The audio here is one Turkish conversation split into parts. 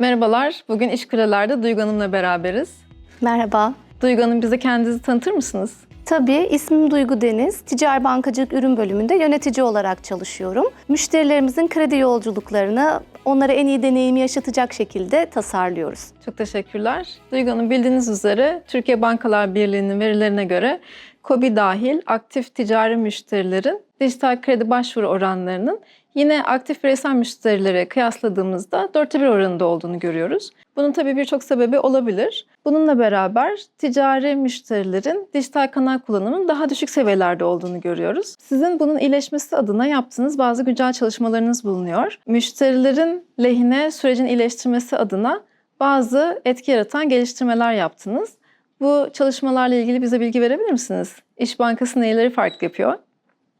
Merhabalar, bugün İş Kuleler'de Duygu Hanım'la beraberiz. Merhaba. Duygu Hanım bize kendinizi tanıtır mısınız? Tabii ismim Duygu Deniz. Ticari Bankacılık Ürün Bölümünde yönetici olarak çalışıyorum. Müşterilerimizin kredi yolculuklarını onlara en iyi deneyimi yaşatacak şekilde tasarlıyoruz. Çok teşekkürler. Duygu Hanım bildiğiniz üzere Türkiye Bankalar Birliği'nin verilerine göre KOBİ dahil aktif ticari müşterilerin dijital kredi başvuru oranlarının yine aktif bireysel müşterilere kıyasladığımızda dörtte bir oranında olduğunu görüyoruz. Bunun tabii birçok sebebi olabilir. Bununla beraber ticari müşterilerin dijital kanal kullanımının daha düşük seviyelerde olduğunu görüyoruz. Sizin bunun iyileşmesi adına yaptığınız bazı güncel çalışmalarınız bulunuyor. Müşterilerin lehine sürecin iyileştirmesi adına bazı etki yaratan geliştirmeler yaptınız. Bu çalışmalarla ilgili bize bilgi verebilir misiniz? İş Bankası neleri farklı yapıyor?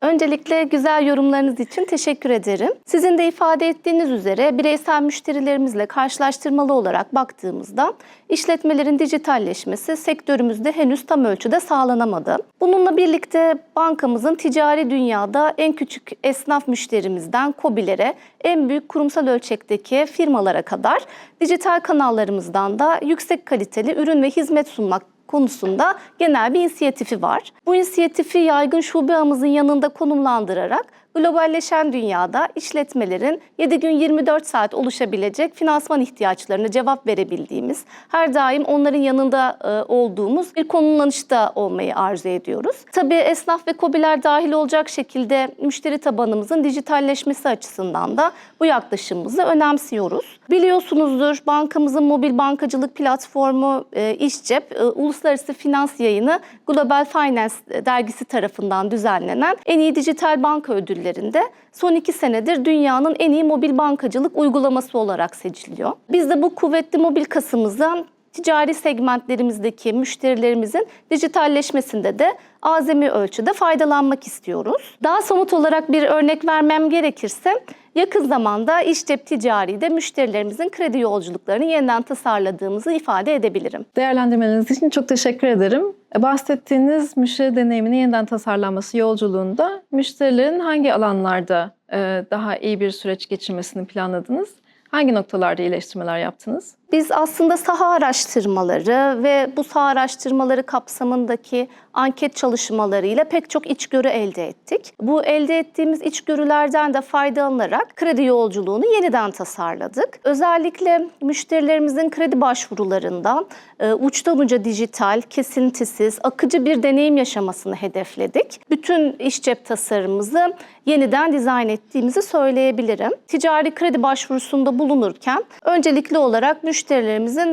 Öncelikle güzel yorumlarınız için teşekkür ederim. Sizin de ifade ettiğiniz üzere bireysel müşterilerimizle karşılaştırmalı olarak baktığımızda işletmelerin dijitalleşmesi sektörümüzde henüz tam ölçüde sağlanamadı. Bununla birlikte bankamızın ticari dünyada en küçük esnaf müşterimizden KOBİ'lere en büyük kurumsal ölçekteki firmalara kadar dijital kanallarımızdan da yüksek kaliteli ürün ve hizmet sunmak konusunda genel bir inisiyatifi var. Bu inisiyatifi yaygın şube ağımızın yanında konumlandırarak globalleşen dünyada işletmelerin 7 gün 24 saat oluşabilecek finansman ihtiyaçlarına cevap verebildiğimiz, her daim onların yanında e, olduğumuz bir konumlanışta olmayı arzu ediyoruz. Tabii esnaf ve kobiler dahil olacak şekilde müşteri tabanımızın dijitalleşmesi açısından da bu yaklaşımımızı önemsiyoruz. Biliyorsunuzdur bankamızın mobil bankacılık platformu e, İşcep, e, uluslararası finans yayını Global Finance dergisi tarafından düzenlenen en iyi dijital banka ödüllerinde son iki senedir dünyanın en iyi mobil bankacılık uygulaması olarak seçiliyor. Biz de bu kuvvetli mobil kasımızdan ticari segmentlerimizdeki müşterilerimizin dijitalleşmesinde de azami ölçüde faydalanmak istiyoruz. Daha somut olarak bir örnek vermem gerekirse yakın zamanda İşcep Ticari'de müşterilerimizin kredi yolculuklarını yeniden tasarladığımızı ifade edebilirim. Değerlendirmeleriniz için çok teşekkür ederim. E, Bahsettiğiniz müşteri deneyiminin yeniden tasarlanması yolculuğunda müşterilerin hangi alanlarda e, daha iyi bir süreç geçirmesini planladınız? Hangi noktalarda iyileştirmeler yaptınız? Biz aslında saha araştırmaları ve bu saha araştırmaları kapsamındaki anket çalışmalarıyla pek çok içgörü elde ettik. Bu elde ettiğimiz içgörülerden de faydalanarak kredi yolculuğunu yeniden tasarladık. Özellikle müşterilerimizin kredi başvurularından e, uçtan uca dijital, kesintisiz, akıcı bir deneyim yaşamasını hedefledik. Bütün iş cep tasarımımızı yeniden dizayn ettiğimizi söyleyebilirim. Ticari kredi başvurusunda bulunurken öncelikli olarak müşterilerimizin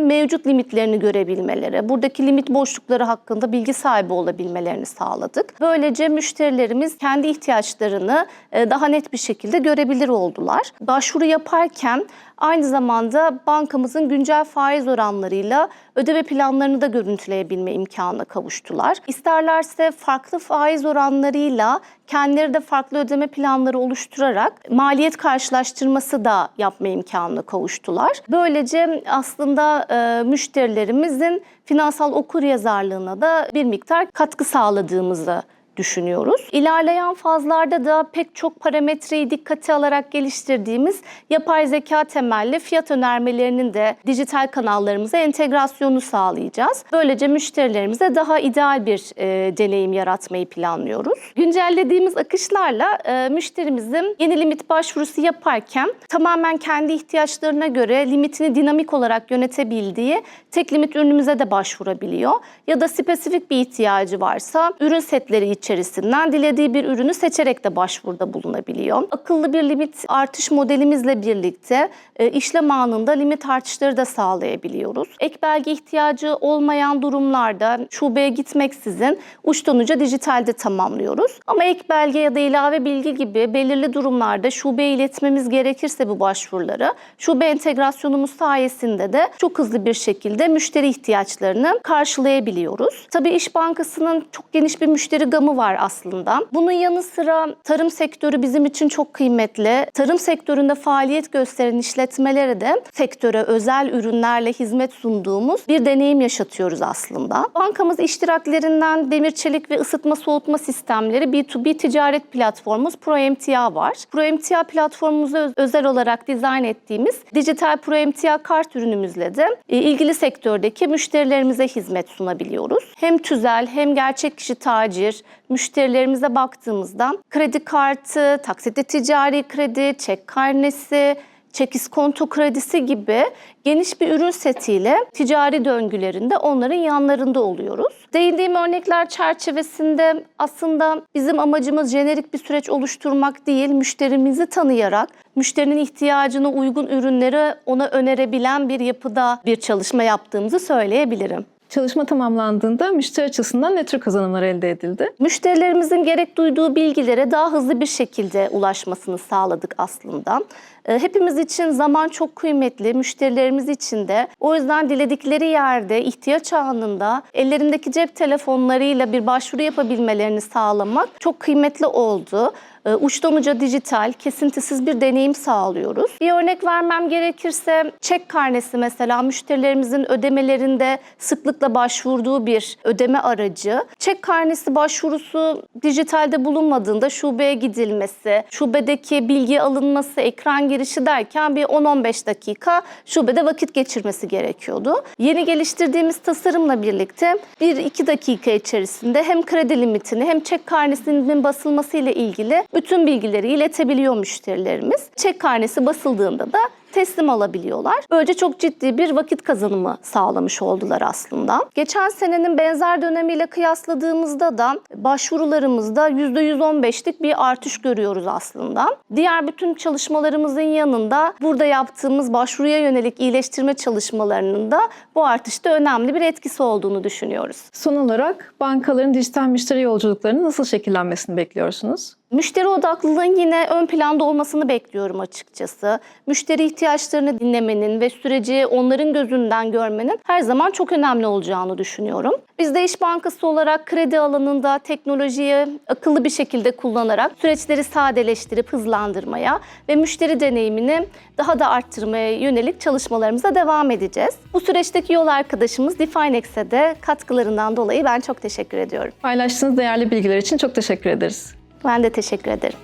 mevcut limitlerini görebilmeleri, buradaki limit boşlukları hakkında bilgi sahibi olabilmelerini sağladık. Böylece müşterilerimiz kendi ihtiyaçlarını e, daha net bir şekilde görebilir oldular. Başvuru yaparken aynı zamanda bankamızın güncel faiz oranlarıyla ödeme planlarını da görüntüleyebilme imkanına kavuştular. İsterlerse farklı faiz oranlarıyla kendileri de farklı ödeme planları oluşturarak maliyet karşılaştırması da yapma imkanına kavuştular. Böylece aslında e, müşterilerimizin finansal okuryazarlığına da bir miktar katkı sağladığımızı düşünüyoruz. İlerleyen fazlarda da pek çok parametreyi dikkate alarak geliştirdiğimiz yapay zeka temelli fiyat önermelerinin de dijital kanallarımıza entegrasyonu sağlayacağız. Böylece müşterilerimize daha ideal bir e, deneyim yaratmayı planlıyoruz. Güncellediğimiz akışlarla e, müşterimizin yeni limit başvurusu yaparken tamamen kendi ihtiyaçlarına göre limitini dinamik olarak yönetebildiği tek limit ürünümüze de başvurabiliyor. Ya da spesifik bir ihtiyacı varsa ürün setleri içerisinden dilediği bir ürünü seçerek de başvuruda bulunabiliyor. Akıllı bir limit artış modelimizle birlikte e, işlem anında limit artışları da sağlayabiliyoruz. Ek belge ihtiyacı olmayan durumlarda şubeye gitmeksizin uçtan uca dijitalde tamamlıyoruz. Ama ek belge ya da ilave bilgi gibi belirli durumlarda şubeye iletmemiz gerekirse bu başvuruları şube entegrasyonumuz sayesinde de çok hızlı bir şekilde müşteri ihtiyaçlarını karşılayabiliyoruz. Tabii İş Bankası'nın çok geniş bir müşteri gamı var aslında. Bunun yanı sıra tarım sektörü bizim için çok kıymetli. Tarım sektöründe faaliyet gösteren işletmelere de sektöre özel ürünlerle hizmet sunduğumuz bir deneyim yaşatıyoruz aslında. Bankamız iştiraklerinden demir çelik ve ısıtma soğutma sistemleri B2B ticaret platformumuz ProEmtia var. ProEmtia platformumuza öz- özel olarak dizayn ettiğimiz dijital ProEmtia kart ürünümüzle de e, ilgili sektördeki müşterilerimize hizmet sunabiliyoruz. Hem tüzel hem gerçek kişi tacir müşterilerimize baktığımızda kredi kartı, taksitli ticari kredi, çek karnesi, çek iskonto kredisi gibi geniş bir ürün setiyle ticari döngülerinde onların yanlarında oluyoruz. Değindiğim örnekler çerçevesinde aslında bizim amacımız jenerik bir süreç oluşturmak değil, müşterimizi tanıyarak müşterinin ihtiyacına uygun ürünleri ona önerebilen bir yapıda bir çalışma yaptığımızı söyleyebilirim. Çalışma tamamlandığında müşteri açısından ne tür kazanımlar elde edildi? Müşterilerimizin gerek duyduğu bilgilere daha hızlı bir şekilde ulaşmasını sağladık aslında. Ee, Hepimiz için zaman çok kıymetli, müşterilerimiz için de. O yüzden diledikleri yerde, ihtiyaç anında ellerindeki cep telefonlarıyla bir başvuru yapabilmelerini sağlamak çok kıymetli oldu. Ee, Uçtan uca dijital, kesintisiz bir deneyim sağlıyoruz. Bir örnek vermem gerekirse çek karnesi mesela müşterilerimizin ödemelerinde sıklıkla başvurduğu bir ödeme aracı. Çek karnesi başvurusu dijitalde bulunmadığında şubeye gidilmesi, şubedeki bilgi alınması, ekran girişi derken bir 10-15 dakika şubede vakit geçirmesi gerekiyordu. Yeni geliştirdiğimiz tasarımla birlikte 1-2 dakika içerisinde hem kredi limitini hem çek karnesinin basılması ile ilgili bütün bilgileri iletebiliyor müşterilerimiz. Çek karnesi basıldığında da teslim alabiliyorlar. Böylece çok ciddi bir vakit kazanımı sağlamış oldular aslında. Geçen senenin benzer dönemiyle kıyasladığımızda da başvurularımızda %115'lik bir artış görüyoruz aslında. Diğer bütün çalışmalarımızın yanında burada yaptığımız başvuruya yönelik iyileştirme çalışmalarının da bu artışta önemli bir etkisi olduğunu düşünüyoruz. Son olarak bankaların dijital müşteri yolculuklarının nasıl şekillenmesini bekliyorsunuz? Müşteri odaklılığın yine ön planda olmasını bekliyorum açıkçası. Müşteri ihtiyaçlarını dinlemenin ve süreci onların gözünden görmenin her zaman çok önemli olacağını düşünüyorum. Biz de İş Bankası olarak kredi alanında teknolojiyi akıllı bir şekilde kullanarak süreçleri sadeleştirip hızlandırmaya ve müşteri deneyimini daha da arttırmaya yönelik çalışmalarımıza devam edeceğiz. Bu süreçteki yol arkadaşımız Definex'e de katkılarından dolayı ben çok teşekkür ediyorum. Paylaştığınız değerli bilgiler için çok teşekkür ederiz. Ben de teşekkür ederim.